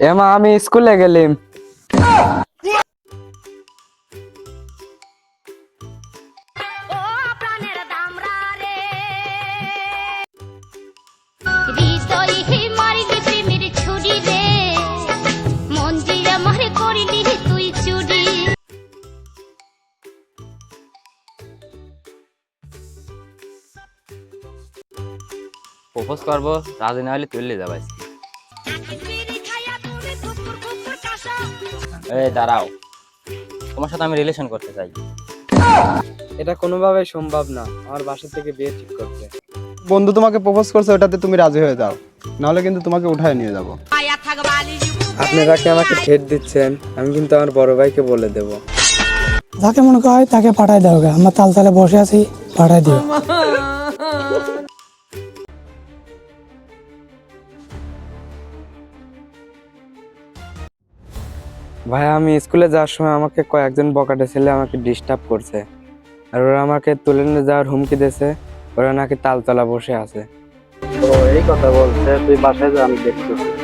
এমা আমি স্কুলে গেলিম প্রপোজ করব রাজি না হলে তুললে যাব আজকে। এই দাঁড়াও। তোমার সাথে আমি রিলেশন করতে চাই। এটা কোনোভাবেই সম্ভব না। আমার বাসা থেকে বিয়ে ঠিক করতে। বন্ধু তোমাকে প্রপোজ করছে ওটাতে তুমি রাজি হয়ে যাও। নাহলে কিন্তু তোমাকে উঠায় নিয়ে যাব। আপনারা কি আমাকে ঠেট দিচ্ছেন আমি কিন্তু আমার বড় ভাইকে বলে দেব। যাকে মনে হয় তাকে পাঠাই দাও গা। আমরা তাল তালে বসে আছি পাঠাই দিও। ভাই, আমি স্কুলে যাওয়ার সময় আমাকে কয়েকজন বকাটে ছেলে আমাকে ডিস্টার্ব করছে। আর ওরা আমাকে তুলে নিয়ে যাওয়ার হুমকি দিয়েছে। ওরা নাকি তালতলা বসে আছে। ও, এই কথা বলছে, তুই বাসায় যা, আমি দেখতেছি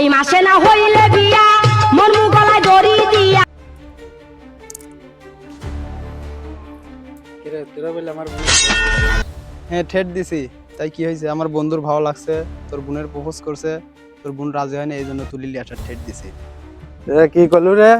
এই মাসে না হইলে বিয়া মন গলায় দড়ি দিয়া। হ্যাঁ ঠেট দিছি। তাই কি হয়েছে? আমার বন্ধুর ভালো লাগছে তোর বোনের প্রপোজ করছে তোর বোন রাজি হয়নি এই জন্য তুলি লিয়াটার ঠেট দিছি। কি করলু রে?